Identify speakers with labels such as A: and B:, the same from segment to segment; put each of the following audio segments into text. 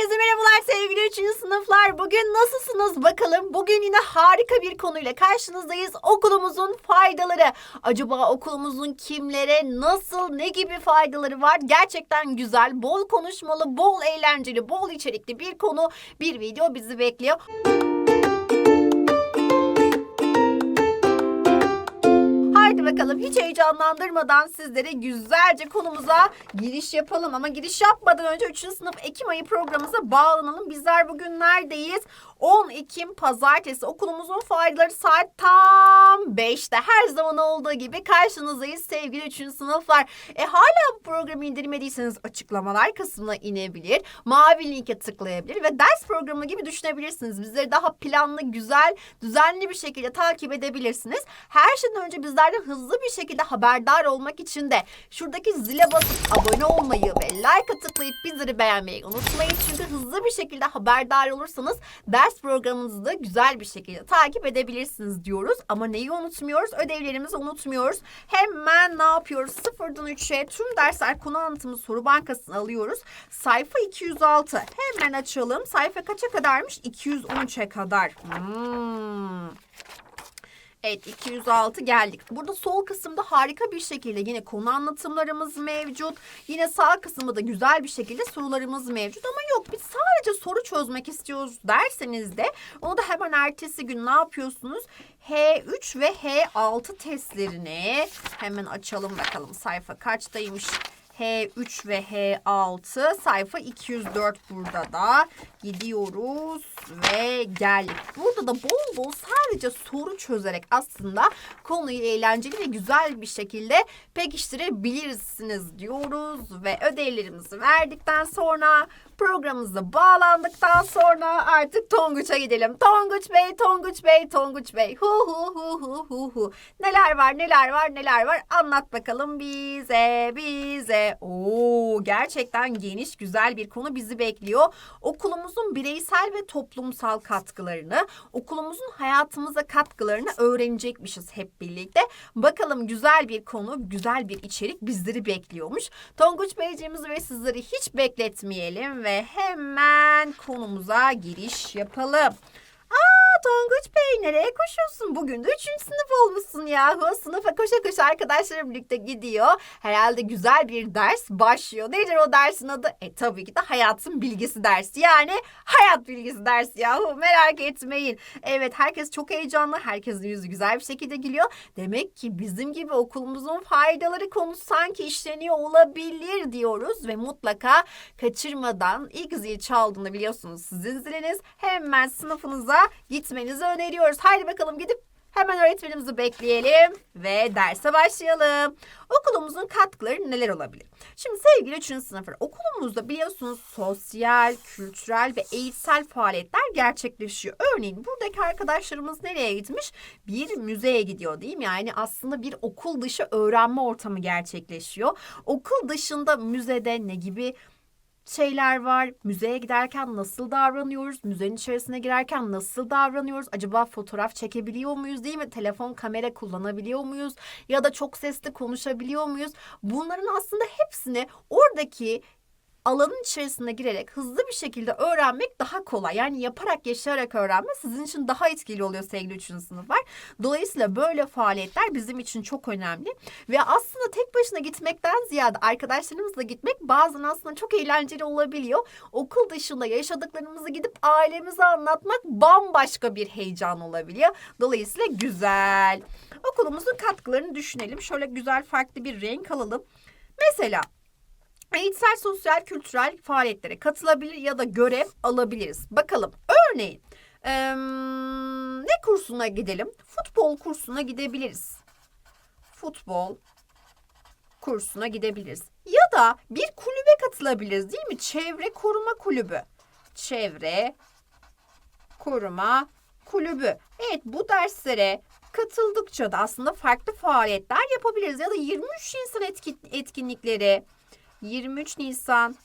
A: Herkese merhabalar sevgili 3. sınıflar. Bugün nasılsınız bakalım? Bugün yine harika bir konuyla karşınızdayız. Okulumuzun faydaları. Acaba okulumuzun kimlere, nasıl, ne gibi faydaları var? Gerçekten güzel, bol konuşmalı, bol eğlenceli, bol içerikli bir konu, bir video bizi bekliyor. Hiç heyecanlandırmadan sizlere güzelce konumuza giriş yapalım. Ama giriş yapmadan önce 3. sınıf Ekim ayı programımıza bağlanalım. Bizler bugün neredeyiz? 10 Ekim pazartesi okulumuzun faydaları saat tam 5'te. Her zaman olduğu gibi karşınızdayız sevgili 3. sınıflar. E hala bu programı indirmediyseniz açıklamalar kısmına inebilir. Mavi linke tıklayabilir ve ders programı gibi düşünebilirsiniz. Bizleri daha planlı, güzel, düzenli bir şekilde takip edebilirsiniz. Her şeyden önce bizlerden hızlı bir şekilde haberdar olmak için de şuradaki zile basıp abone olmayı ve like'a tıklayıp bizleri beğenmeyi unutmayın. Çünkü hızlı bir şekilde haberdar olursanız ders programınızı da güzel bir şekilde takip edebilirsiniz diyoruz. Ama neyi unutmuyoruz? Ödevlerimizi unutmuyoruz. Hemen ne yapıyoruz? Sıfırdan 3'e tüm dersler konu anlatımı soru bankasını alıyoruz. Sayfa 206. Hemen açalım. Sayfa kaça kadarmış? 213'e kadar. Hmm. Evet 206 geldik. Burada sol kısımda harika bir şekilde yine konu anlatımlarımız mevcut. Yine sağ kısımda da güzel bir şekilde sorularımız mevcut. Ama yok biz sadece soru çözmek istiyoruz derseniz de onu da hemen ertesi gün ne yapıyorsunuz? H3 ve H6 testlerini hemen açalım bakalım sayfa kaçtaymış? H3 ve H6 sayfa 204 burada da gidiyoruz ve geldik. Burada da bol bol sadece soru çözerek aslında konuyu eğlenceli ve güzel bir şekilde pekiştirebilirsiniz diyoruz ve ödevlerimizi verdikten sonra programımıza bağlandıktan sonra artık Tonguç'a gidelim. Tonguç Bey, Tonguç Bey, Tonguç Bey. Hu hu hu hu hu hu. Neler var, neler var, neler var? Anlat bakalım bize, bize. Oo, gerçekten geniş, güzel bir konu bizi bekliyor. Okulumuzun bireysel ve toplumsal katkılarını, okulumuzun hayatımıza katkılarını öğrenecekmişiz hep birlikte. Bakalım güzel bir konu, güzel bir içerik bizleri bekliyormuş. Tonguç Beyciğimizi ve sizleri hiç bekletmeyelim ve hemen konumuza giriş yapalım. Tonguç Bey koşuyorsun? Bugün de üçüncü sınıf olmuşsun yahu. Sınıfa koşa koşa arkadaşlarım birlikte gidiyor. Herhalde güzel bir ders başlıyor. Nedir o dersin adı? E tabii ki de hayatın bilgisi dersi. Yani hayat bilgisi dersi yahu. Merak etmeyin. Evet herkes çok heyecanlı. Herkesin yüzü güzel bir şekilde gülüyor. Demek ki bizim gibi okulumuzun faydaları konusu sanki işleniyor olabilir diyoruz. Ve mutlaka kaçırmadan ilk zil çaldığında biliyorsunuz sizin ziliniz. Hemen sınıfınıza gitmenizi öneriyoruz. Haydi bakalım gidip hemen öğretmenimizi bekleyelim ve derse başlayalım. Okulumuzun katkıları neler olabilir? Şimdi sevgili 3. sınıflar okulumuzda biliyorsunuz sosyal, kültürel ve eğitsel faaliyetler gerçekleşiyor. Örneğin buradaki arkadaşlarımız nereye gitmiş? Bir müzeye gidiyor değil mi? Yani aslında bir okul dışı öğrenme ortamı gerçekleşiyor. Okul dışında müzede ne gibi şeyler var. Müzeye giderken nasıl davranıyoruz? Müzenin içerisine girerken nasıl davranıyoruz? Acaba fotoğraf çekebiliyor muyuz değil mi? Telefon, kamera kullanabiliyor muyuz? Ya da çok sesli konuşabiliyor muyuz? Bunların aslında hepsini oradaki alanın içerisine girerek hızlı bir şekilde öğrenmek daha kolay. Yani yaparak, yaşayarak öğrenme sizin için daha etkili oluyor sevgili 3. sınıflar. Dolayısıyla böyle faaliyetler bizim için çok önemli. Ve aslında tek başına gitmekten ziyade arkadaşlarımızla gitmek bazen aslında çok eğlenceli olabiliyor. Okul dışında yaşadıklarımızı gidip ailemize anlatmak bambaşka bir heyecan olabiliyor. Dolayısıyla güzel. Okulumuzun katkılarını düşünelim. Şöyle güzel farklı bir renk alalım. Mesela eğitsel, sosyal, kültürel faaliyetlere katılabilir ya da görev alabiliriz. Bakalım örneğin eee, ne kursuna gidelim? Futbol kursuna gidebiliriz. Futbol kursuna gidebiliriz. Ya da bir kulübe katılabiliriz değil mi? Çevre koruma kulübü. Çevre koruma kulübü. Evet bu derslere katıldıkça da aslında farklı faaliyetler yapabiliriz. Ya da 23 Nisan etkin, etkinlikleri 23 Nisan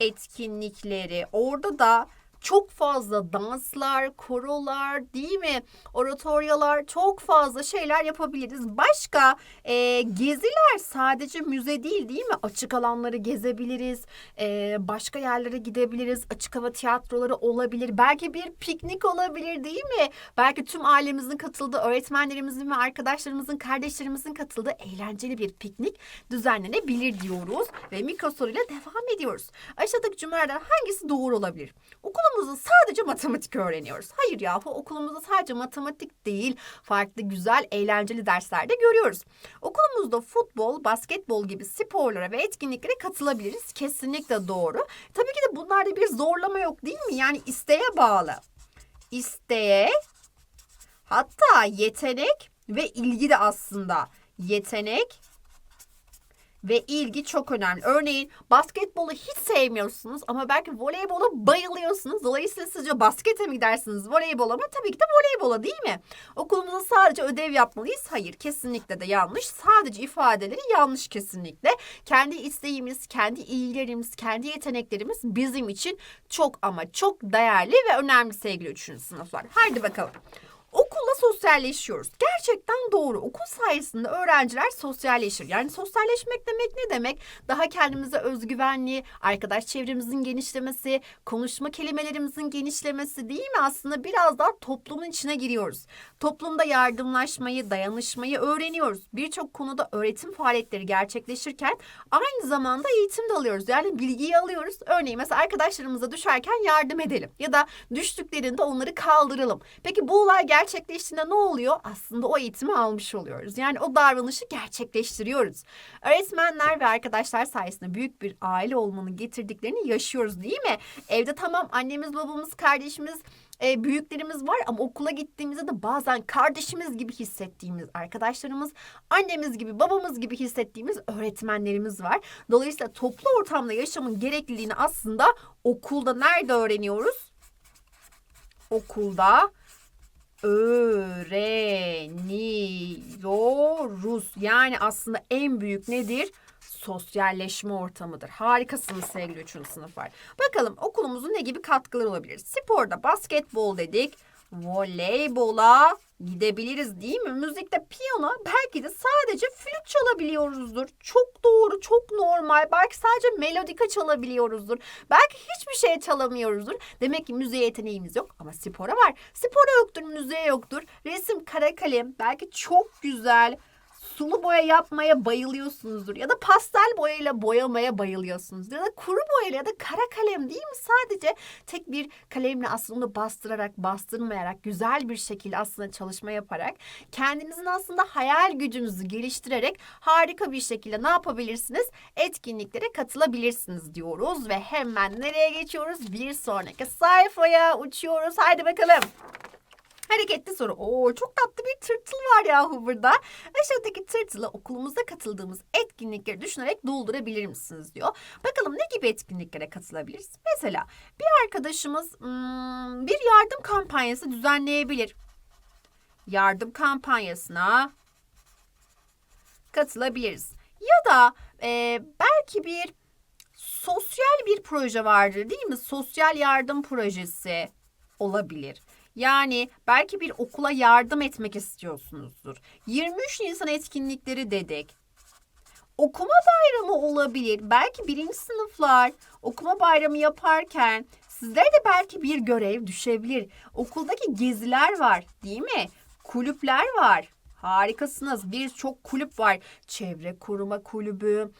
A: etkinlikleri. Orada da çok fazla danslar, korolar değil mi? Oratoryalar çok fazla şeyler yapabiliriz. Başka e, geziler sadece müze değil değil mi? Açık alanları gezebiliriz. E, başka yerlere gidebiliriz. Açık hava tiyatroları olabilir. Belki bir piknik olabilir değil mi? Belki tüm ailemizin katıldığı, öğretmenlerimizin ve arkadaşlarımızın, kardeşlerimizin katıldığı eğlenceli bir piknik düzenlenebilir diyoruz. Ve mikro soruyla devam ediyoruz. Aşağıdaki cümlelerden hangisi doğru olabilir? Okulumuzda sadece matematik öğreniyoruz. Hayır yahu okulumuzda sadece matematik değil, farklı güzel eğlenceli derslerde görüyoruz. Okulumuzda futbol, basketbol gibi sporlara ve etkinliklere katılabiliriz. Kesinlikle doğru. Tabii ki de bunlarda bir zorlama yok değil mi? Yani isteğe bağlı. İsteğe, hatta yetenek ve ilgi de aslında. Yetenek ve ilgi çok önemli. Örneğin basketbolu hiç sevmiyorsunuz ama belki voleybola bayılıyorsunuz. Dolayısıyla sizce baskete mi gidersiniz voleybola mı? Tabii ki de voleybola değil mi? Okulumuzda sadece ödev yapmalıyız. Hayır kesinlikle de yanlış. Sadece ifadeleri yanlış kesinlikle. Kendi isteğimiz, kendi ilgilerimiz, kendi yeteneklerimiz bizim için çok ama çok değerli ve önemli sevgili üçüncü sınıflar. Haydi bakalım. Okulla sosyalleşiyoruz. Gerçekten doğru. Okul sayesinde öğrenciler sosyalleşir. Yani sosyalleşmek demek ne demek? Daha kendimize özgüvenli, arkadaş çevremizin genişlemesi, konuşma kelimelerimizin genişlemesi değil mi? Aslında biraz daha toplumun içine giriyoruz. Toplumda yardımlaşmayı, dayanışmayı öğreniyoruz. Birçok konuda öğretim faaliyetleri gerçekleşirken aynı zamanda eğitim de alıyoruz. Yani bilgiyi alıyoruz. Örneğin mesela arkadaşlarımıza düşerken yardım edelim. Ya da düştüklerinde onları kaldıralım. Peki bu olay gerçekleştiğinde ne oluyor? Aslında o eğitimi almış oluyoruz. Yani o davranışı gerçekleştiriyoruz. Öğretmenler ve arkadaşlar sayesinde büyük bir aile olmanın getirdiklerini yaşıyoruz değil mi? Evde tamam annemiz, babamız, kardeşimiz, e, büyüklerimiz var ama okula gittiğimizde de bazen kardeşimiz gibi hissettiğimiz arkadaşlarımız, annemiz gibi, babamız gibi hissettiğimiz öğretmenlerimiz var. Dolayısıyla toplu ortamda yaşamın gerekliliğini aslında okulda nerede öğreniyoruz? Okulda öğreniyoruz. Yani aslında en büyük nedir? Sosyalleşme ortamıdır. Harikasınız sevgili üçüncü sınıflar. Bakalım okulumuzun ne gibi katkıları olabilir? Sporda basketbol dedik. Voleybola gidebiliriz değil mi? Müzikte piyano belki de sadece flüt çalabiliyoruzdur. Çok doğru, çok normal. Belki sadece melodika çalabiliyoruzdur. Belki hiçbir şey çalamıyoruzdur. Demek ki müziğe yeteneğimiz yok ama spora var. Spora yoktur, müziğe yoktur. Resim, kara kalem belki çok güzel sulu boya yapmaya bayılıyorsunuzdur ya da pastel boyayla boyamaya bayılıyorsunuzdur ya da kuru boyayla ya da kara kalem değil mi? Sadece tek bir kalemle aslında bastırarak, bastırmayarak, güzel bir şekilde aslında çalışma yaparak kendinizin aslında hayal gücünüzü geliştirerek harika bir şekilde ne yapabilirsiniz? Etkinliklere katılabilirsiniz diyoruz ve hemen nereye geçiyoruz? Bir sonraki sayfaya uçuyoruz. Haydi bakalım. Hareketli soru. Oo çok tatlı bir tırtıl var yahu burada. Aşağıdaki tırtıla okulumuzda katıldığımız etkinlikleri düşünerek doldurabilir misiniz diyor. Bakalım ne gibi etkinliklere katılabiliriz? Mesela bir arkadaşımız hmm, bir yardım kampanyası düzenleyebilir. Yardım kampanyasına katılabiliriz. Ya da e, belki bir sosyal bir proje vardır değil mi? Sosyal yardım projesi olabilir. Yani belki bir okula yardım etmek istiyorsunuzdur. 23 Nisan etkinlikleri dedik. Okuma bayramı olabilir. Belki birinci sınıflar okuma bayramı yaparken sizlere de belki bir görev düşebilir. Okuldaki geziler var değil mi? Kulüpler var. Harikasınız. Birçok kulüp var. Çevre koruma kulübü,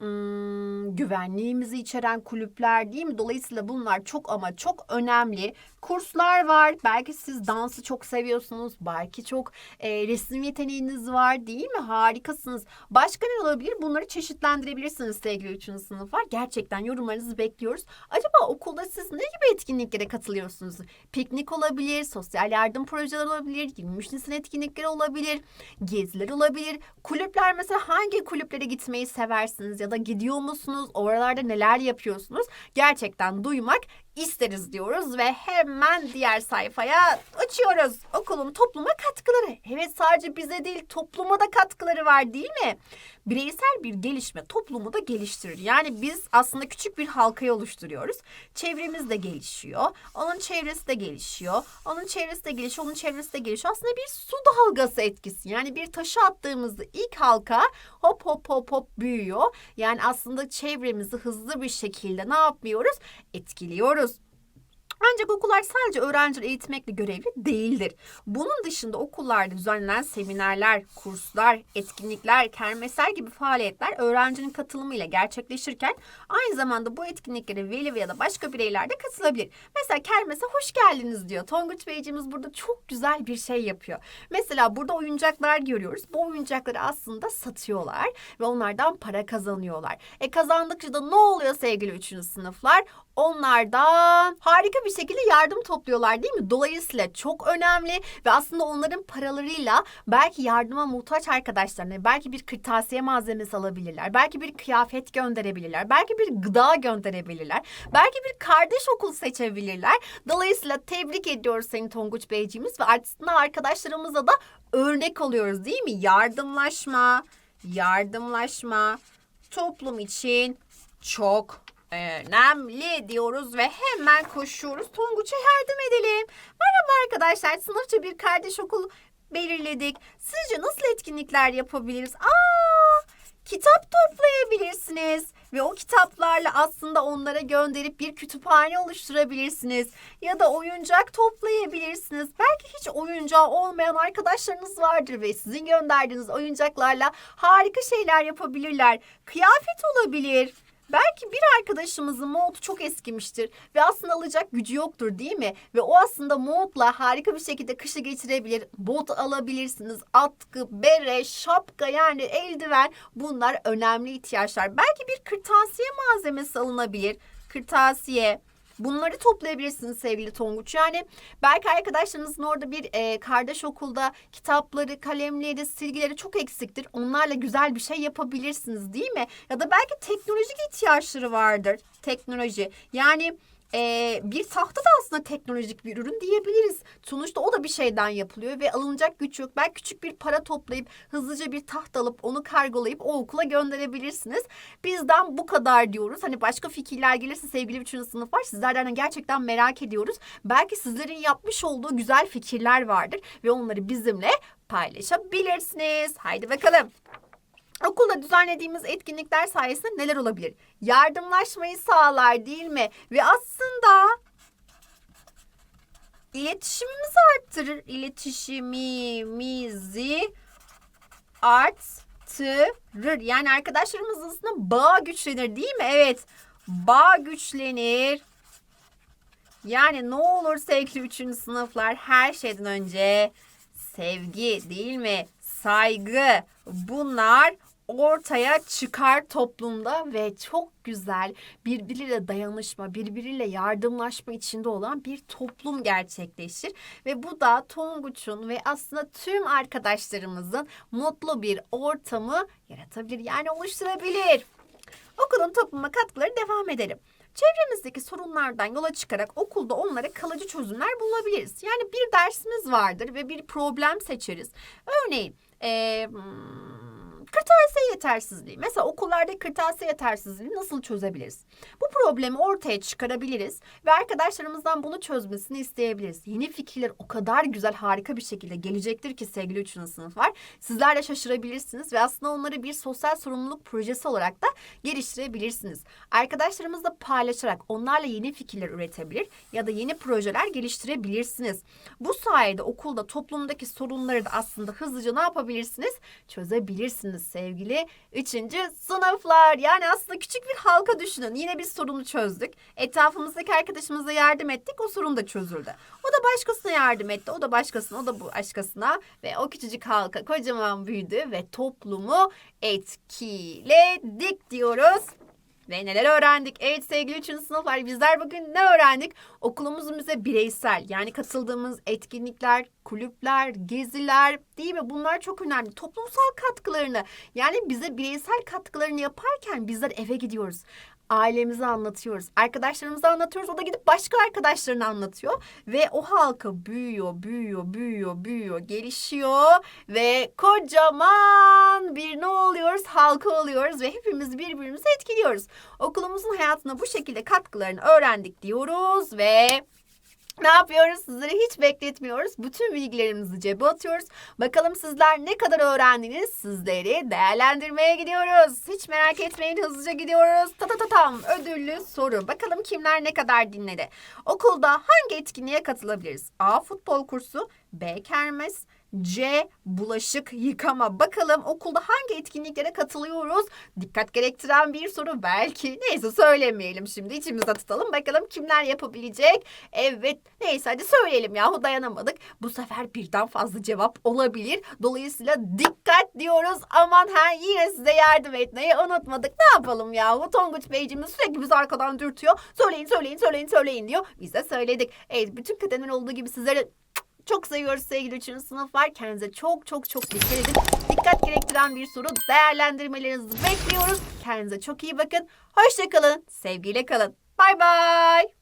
A: hmm, güvenliğimizi içeren kulüpler değil mi? Dolayısıyla bunlar çok ama çok önemli. Kurslar var. Belki siz dansı çok seviyorsunuz. Belki çok e, resim yeteneğiniz var değil mi? Harikasınız. Başka ne olabilir? Bunları çeşitlendirebilirsiniz sevgili 3. sınıflar. Gerçekten yorumlarınızı bekliyoruz. Acaba okulda siz ne gibi etkinliklere katılıyorsunuz? Piknik olabilir, sosyal yardım projeleri olabilir, 23 Nisan etkinlikleri olabilir, geziler olabilir. Kulüpler mesela hangi kulüplere gitmeyi seversiniz ya da gidiyor musunuz? Oralarda neler yapıyorsunuz? Gerçekten duymak isteriz diyoruz ve hemen diğer sayfaya açıyoruz. Okulun topluma katkıları. Evet sadece bize değil topluma da katkıları var değil mi? Bireysel bir gelişme toplumu da geliştirir. Yani biz aslında küçük bir halkayı oluşturuyoruz. Çevremiz de gelişiyor. Onun çevresi de gelişiyor. Onun çevresi de gelişiyor. Onun çevresi de gelişiyor. Aslında bir su dalgası etkisi. Yani bir taşı attığımızda ilk halka hop hop hop hop büyüyor. Yani aslında çevremizi hızlı bir şekilde ne yapmıyoruz? Etkiliyoruz. Ancak okullar sadece öğrencileri eğitmekle görevli değildir. Bunun dışında okullarda düzenlenen seminerler, kurslar, etkinlikler, kermesler gibi faaliyetler öğrencinin katılımıyla gerçekleşirken aynı zamanda bu etkinliklere veli veya da başka bireyler de katılabilir. Mesela kermese hoş geldiniz diyor. Tonguç Beyciğimiz burada çok güzel bir şey yapıyor. Mesela burada oyuncaklar görüyoruz. Bu oyuncakları aslında satıyorlar ve onlardan para kazanıyorlar. E kazandıkça da ne oluyor sevgili 3. sınıflar? Onlardan harika bir şekilde yardım topluyorlar değil mi? Dolayısıyla çok önemli ve aslında onların paralarıyla belki yardıma muhtaç arkadaşlarına belki bir kırtasiye malzemesi alabilirler. Belki bir kıyafet gönderebilirler. Belki bir gıda gönderebilirler. Belki bir kardeş okul seçebilirler. Dolayısıyla tebrik ediyoruz seni Tonguç Beyciğimiz ve aslında arkadaşlarımıza da örnek oluyoruz değil mi? Yardımlaşma, yardımlaşma toplum için çok önemli diyoruz ve hemen koşuyoruz. Tonguç'a yardım edelim. Merhaba arkadaşlar. Sınıfça bir kardeş okul belirledik. Sizce nasıl etkinlikler yapabiliriz? Aa, kitap toplayabilirsiniz ve o kitaplarla aslında onlara gönderip bir kütüphane oluşturabilirsiniz ya da oyuncak toplayabilirsiniz. Belki hiç oyuncağı olmayan arkadaşlarınız vardır ve sizin gönderdiğiniz oyuncaklarla harika şeyler yapabilirler. Kıyafet olabilir. Belki bir arkadaşımızın montu çok eskimiştir ve aslında alacak gücü yoktur değil mi? Ve o aslında montla harika bir şekilde kışı geçirebilir. Bot alabilirsiniz. Atkı, bere, şapka yani eldiven bunlar önemli ihtiyaçlar. Belki bir kırtasiye malzemesi alınabilir. Kırtasiye, Bunları toplayabilirsiniz sevgili Tonguç. Yani belki arkadaşlarınızın orada bir e, kardeş okulda kitapları, kalemleri, silgileri çok eksiktir. Onlarla güzel bir şey yapabilirsiniz değil mi? Ya da belki teknolojik ihtiyaçları vardır. Teknoloji. Yani e, bir tahta da aslında teknolojik bir ürün diyebiliriz. Sonuçta o da bir şeyden yapılıyor ve alınacak güç yok. Belki küçük bir para toplayıp hızlıca bir taht alıp onu kargolayıp o okula gönderebilirsiniz. Bizden bu kadar diyoruz. Hani başka fikirler gelirse sevgili 3. sınıf var. Sizlerden gerçekten merak ediyoruz. Belki sizlerin yapmış olduğu güzel fikirler vardır ve onları bizimle paylaşabilirsiniz. Haydi bakalım. Okulda düzenlediğimiz etkinlikler sayesinde neler olabilir? Yardımlaşmayı sağlar değil mi? Ve aslında iletişimimizi arttırır. İletişimimizi arttırır. Yani arkadaşlarımız aslında bağ güçlenir değil mi? Evet. Bağ güçlenir. Yani ne olur sevgili üçüncü sınıflar her şeyden önce sevgi değil mi? Saygı bunlar ortaya çıkar toplumda ve çok güzel birbiriyle dayanışma, birbiriyle yardımlaşma içinde olan bir toplum gerçekleşir. Ve bu da Tonguç'un ve aslında tüm arkadaşlarımızın mutlu bir ortamı yaratabilir. Yani oluşturabilir. Okulun topluma katkıları devam edelim. Çevremizdeki sorunlardan yola çıkarak okulda onlara kalıcı çözümler bulabiliriz. Yani bir dersimiz vardır ve bir problem seçeriz. Örneğin ee, Kırtasiye yetersizliği. Mesela okullarda kırtasiye yetersizliğini nasıl çözebiliriz? Bu problemi ortaya çıkarabiliriz ve arkadaşlarımızdan bunu çözmesini isteyebiliriz. Yeni fikirler o kadar güzel, harika bir şekilde gelecektir ki sevgili 3. sınıflar. Sizler de şaşırabilirsiniz ve aslında onları bir sosyal sorumluluk projesi olarak da geliştirebilirsiniz. Arkadaşlarımızla paylaşarak onlarla yeni fikirler üretebilir ya da yeni projeler geliştirebilirsiniz. Bu sayede okulda toplumdaki sorunları da aslında hızlıca ne yapabilirsiniz? Çözebilirsiniz sevgili 3. sınıflar. Yani aslında küçük bir halka düşünün. Yine bir sorunu çözdük. Etrafımızdaki arkadaşımıza yardım ettik. O sorun da çözüldü. O da başkasına yardım etti. O da başkasına, o da bu başkasına. Ve o küçücük halka kocaman büyüdü ve toplumu etkiledik diyoruz. Ve neler öğrendik? Evet sevgili 3. sınıflar bizler bugün ne öğrendik? Okulumuz bize bireysel yani katıldığımız etkinlikler, kulüpler, geziler değil mi? Bunlar çok önemli. Toplumsal katkılarını yani bize bireysel katkılarını yaparken bizler eve gidiyoruz ailemize anlatıyoruz. Arkadaşlarımıza anlatıyoruz. O da gidip başka arkadaşlarına anlatıyor. Ve o halka büyüyor, büyüyor, büyüyor, büyüyor, gelişiyor. Ve kocaman bir ne oluyoruz? Halka oluyoruz ve hepimiz birbirimizi etkiliyoruz. Okulumuzun hayatına bu şekilde katkılarını öğrendik diyoruz ve ne yapıyoruz? Sizleri hiç bekletmiyoruz. Bütün bilgilerimizi cebe atıyoruz. Bakalım sizler ne kadar öğrendiniz? Sizleri değerlendirmeye gidiyoruz. Hiç merak etmeyin hızlıca gidiyoruz. Ta ta ta tam ödüllü soru. Bakalım kimler ne kadar dinledi? Okulda hangi etkinliğe katılabiliriz? A. Futbol kursu. B. Kermes. C. Bulaşık yıkama. Bakalım okulda hangi etkinliklere katılıyoruz? Dikkat gerektiren bir soru belki. Neyse söylemeyelim şimdi. içimizde tutalım. Bakalım kimler yapabilecek? Evet. Neyse hadi söyleyelim yahu dayanamadık. Bu sefer birden fazla cevap olabilir. Dolayısıyla dikkat diyoruz. Aman ha yine size yardım etmeyi unutmadık. Ne yapalım yahu? Tonguç Beyciğimiz sürekli bizi arkadan dürtüyor. Söyleyin söyleyin söyleyin söyleyin diyor. Biz de söyledik. Evet bütün kademen olduğu gibi sizlere çok seviyoruz sevgili 3. sınıflar. Kendinize çok çok çok dikkat edin. Dikkat gerektiren bir soru değerlendirmelerinizi bekliyoruz. Kendinize çok iyi bakın. Hoşçakalın. Sevgiyle kalın. Bay bay.